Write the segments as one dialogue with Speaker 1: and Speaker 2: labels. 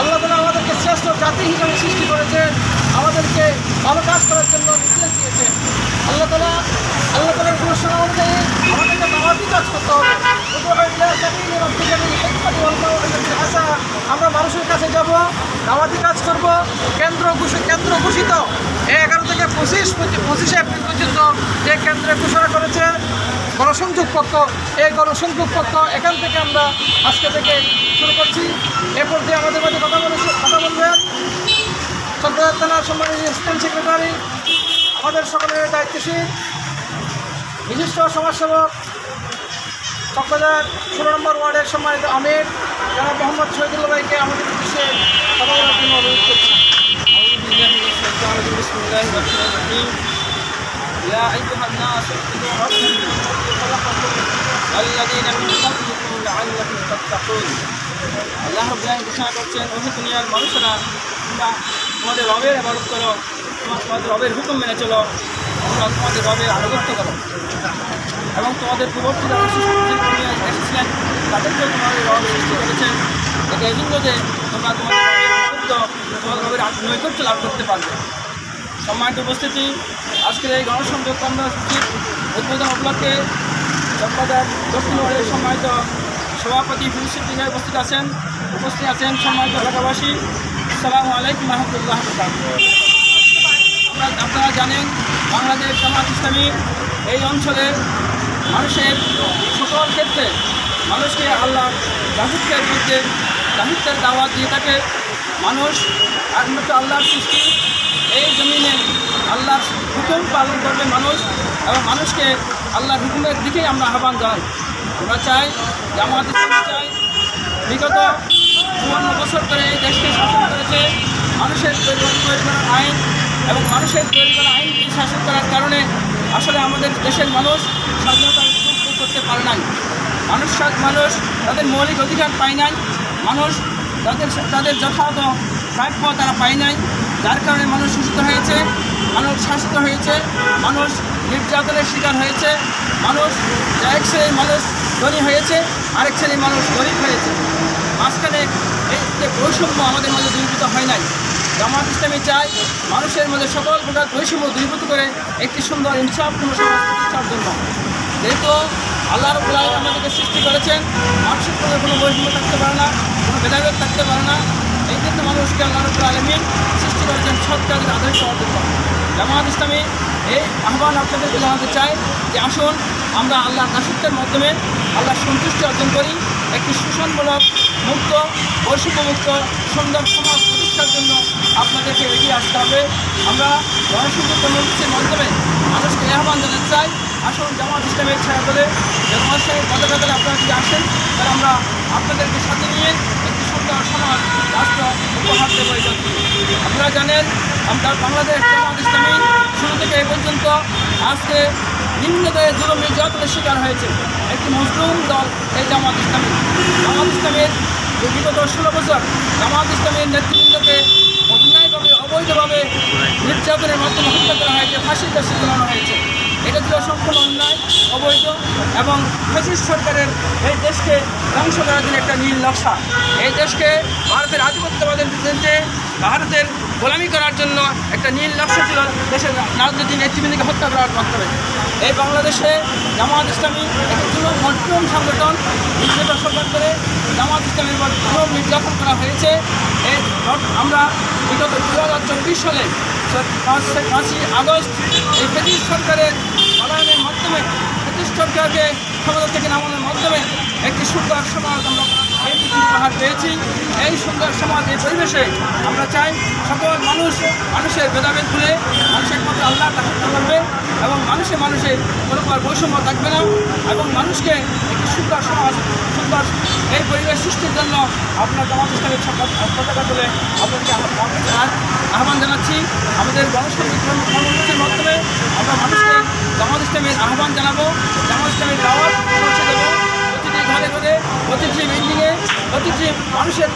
Speaker 1: আল্লাহ তাআলা আমাদেরকে শ্রেষ্ঠ জাতি হিসাবে সৃষ্টি করেছেন, আমাদেরকে ভালো কাজ করার জন্য নির্দেশ দিয়েছেন। আল্লাহ তাআলা আল্লাহ তাআলার ঘোষণা অনুযায়ী আমাদেরকে দাওয়াতি কাজ করতে হবে। হাসানা আমরা মানুষের কাছে যাব দাওয়াতি কাজ করব, কেন্দ্র কেন্দ্র ঘোষিত। এগারো থেকে পঁচিশ পঁচিশে এপ্রিল পর্যন্ত যে কেন্দ্রে ঘোষণা করেছে গণসংযোগ পক্ষ এই গণসংযোগ পক্ষ এখান থেকে আমরা আজকে থেকে শুরু করছি। এরপর দিয়ে আমাদের মাঝে কথা বলে কথা বলবেন চট্টগ্রাম থানার সম্মানিত অ্যাসিস্ট্যান্ট সেক্রেটারি, আমাদের সকলের দায়িত্বশীল, বিশিষ্ট সমাজসেবক চট্টগ্রাম ষোলো নম্বর ওয়ার্ডের সম্মানিত আমির যারা মোহাম্মদ শহীদুল্লাহ ভাইকে আমাদের উদ্দেশ্যে কথা বলার জন্য অনুরোধ করছি।
Speaker 2: يا أيها الناس اتقوا ربكم الذي خلقكم والذين من قبلكم لعلكم تتقون আল্লাহ রব্বাহ ঘোষণা করছেন ওহে দুনিয়ার মানুষেরা তোমরা তোমাদের রবের আবাদত করো তোমরা তোমাদের রবের হুকুম মেনে চলো তোমরা তোমাদের রবের আনুগত্য করো এবং তোমাদের পূর্ববর্তী যারা শিশু দুনিয়ায় এসেছিলেন তাদেরকেও তোমাদের রব সৃষ্টি করেছেন এটা এই জন্য যে তোমরা তোমাদের রবের আনুগত্য তোমাদের রবের নৈকট্য লাভ করতে পারবে সম্মানিত উপস্থিতি, আজকের এই গণসংযোগ কর্মসূচির উদ্বোধন উপলক্ষে চট্টগ্রাম দক্ষিণ ওয়ার্ডের সম্মানিত সভাপতি ফিরুসিদ্দিন সাহেব উপস্থিত আছেন। উপস্থিত আছেন সম্মানিত এলাকাবাসী। আসসালামু আলাইকুম রহমতুল্লাহ আপনারা জানেন, বাংলাদেশ জামাত ইসলামী এই অঞ্চলের মানুষের সকল ক্ষেত্রে মানুষকে আল্লাহ রাহিত্যের বিরুদ্ধে রাহিত্যের দাওয়াত দিয়ে থাকে। মানুষ একমাত্র আল্লাহর সৃষ্টি। এই জমিনে আল্লাহর হুকুম পালন করবে মানুষ এবং মানুষকে আল্লাহর হুকুমের দিকেই আমরা আহ্বান জানাই। আমরা চাই জামাত চাই। বিগত চুয়ান্ন বছর ধরে এই দেশকে শাসন করেছে। মানুষের তৈরি তৈরি করা আইন এবং মানুষের তৈরি করা আইনকে শাসন করার কারণে আসলে আমাদের দেশের মানুষ স্বাধীনতা উপভোগ করতে পারে নাই। মানুষ মানুষ তাদের মৌলিক অধিকার পায় নাই। মানুষ তাদের তাদের যথাযথ প্রাপ্য তারা পায় নাই। যার কারণে মানুষ সুস্থ হয়েছে, মানুষ স্বাস্থ্য হয়েছে, মানুষ নির্যাতনের শিকার হয়েছে, মানুষ এক শ্রেণির মানুষ ধনী হয়েছে, আরেক শ্রেণির মানুষ গরিব হয়েছে। মাঝখানে এই যে বৈষম্য আমাদের মধ্যে দূরীভূত হয় নাই। জামাত ইসলামী চাই মানুষের মধ্যে সকল প্রকার বৈষম্য দূরীভূত করে একটি সুন্দর ইনসাফপূর্ণ সমাজ জন্য। যেহেতু আল্লাহ রবুল্লাহ আমাদেরকে সৃষ্টি করেছেন মধ্যে কোনো বৈষম্য থাকতে পারে না, কোনো ভেদাভেদ থাকতে পারে না এই জন্য মানুষকে আল্লাহ রবুল্লাহ আলমিন সৃষ্টি করেছেন সৎ আদর্শ অর্জন করা। জামাত ইসলামী এই আহ্বান আপনাদেরকে জানাতে চাই যে আসুন আমরা আল্লাহর দাসত্বের মাধ্যমে আল্লাহর সন্তুষ্টি অর্জন করি, একটি শোষণমূলক মুক্ত, বৈষম্যমুক্ত, সুন্দর সমাজ প্রতিষ্ঠার জন্য আপনাদেরকে এগিয়ে আসতে হবে। আমরা জনসংযোগ কর্মসূচির মাধ্যমে মানুষকে আহ্বান জানাতে চাই, আসুন জামাত ইসলামের ছায়া করে জামাত ইসলামের পতাকা দলে আপনারা যদি আসেন তাহলে আমরা আপনাদেরকে সাথে নিয়ে একটি সুন্দর সমাজ রাষ্ট্র উপহার দেবো এই জন্য। আপনারা জানেন, আমরা বাংলাদেশ জামাত ইসলামী শুরু থেকে এই পর্যন্ত আজকে নিম্নদয়ে জুলুম নির্যাতনের শিকার হয়েছে একটি মুসলিম দল এই জামাত ইসলামী। জামাত ইসলামের বিগত ষোলো বছর জামাত ইসলামের নেতৃবৃন্দকে অন্যায়ভাবে, অবৈধভাবে নির্যাতনের মাধ্যমে হত্যা করা হয়েছে, ফাঁসির কাছে করানো হয়েছে। এটা ছিল সম্পূর্ণ অন্যায়, অবৈধ এবং ফ্যাসিস্ট সরকারের এই দেশকে ধ্বংস করার জন্য একটা নীল নকশা। এই দেশকে ভারতের আধিপত্যবাদের বিরুদ্ধে ভারতের গোলামি করার জন্য একটা নীল নকশা ছিল দেশের রাজনৈতিক নেতৃবৃন্দকে হত্যা করার মাধ্যমে। এই বাংলাদেশে জামাত ইসলামী একটি যুব মজলুম সংগঠন বিজেপি সরকার করে জামাত ইসলামের উপর যুব নির্যাতন করা হয়েছে। এই আমরা বিগত দু হাজার চব্বিশ সালে, পাঁচ- পাঁচই আগস্ট এই ব্রিটিশ সরকারের মাধ্যমে ব্রিটিশ সরকারকে ক্ষমতা থেকে নামানোর মাধ্যমে একটি সুন্দর সমাজ আমরা উপহার পেয়েছি। এই সুন্দর সমাজ, এই পরিবেশে আমরা চাই সকল মানুষ, মানুষের ভেদাভেদ ভুলে মানুষ একমাত্র আল্লাহ দাসত্ব করবে এবং মানুষে মানুষে কোনো প্রকার বৈষম্য থাকবে না এবং মানুষকে একটি সুন্দর সমাজ, সুন্দর এই পরিবেশ সৃষ্টির জন্য আপনার জামাত ইসলামের পতাকা তুলে আপনাদেরকে আহ্বান- জানাচ্ছি। আমাদের গণসংগীত কর্মসূচির মাধ্যমে আমরা মানুষকে জামাত ইসলামের আহ্বান জানাব জামাত ইসলামের দাওয়াত পৌঁছে দেবো। প্রতিটি ঘরে ঘরে, প্রতিটি বিল্ডিংয়ে প্রতিটি মানুষের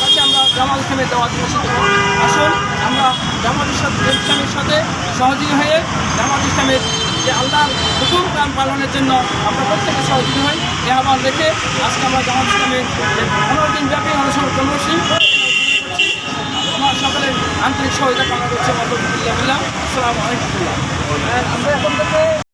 Speaker 2: কাছে আমরা জামাত ইসলামের দাওয়াত পৌঁছে দেবো। আসুন আমরা জামাত ইসলাম- ইসলামের সাথে সহযোগী হয়ে জামাত ইসলামের যে আল্লাহর হুকুম কাম পালনের জন্য আমরা প্রত্যেকে সহযোগী হই। এ আহ্বান রেখে আজকে আমরা জামাত ইসলামের পনেরো দিন ব্যাপী অনুসরণ কর্মসূচি আমার সকলের আন্তরিক সহযোগিতা কামনা করছি।
Speaker 1: আমরা এখন থেকে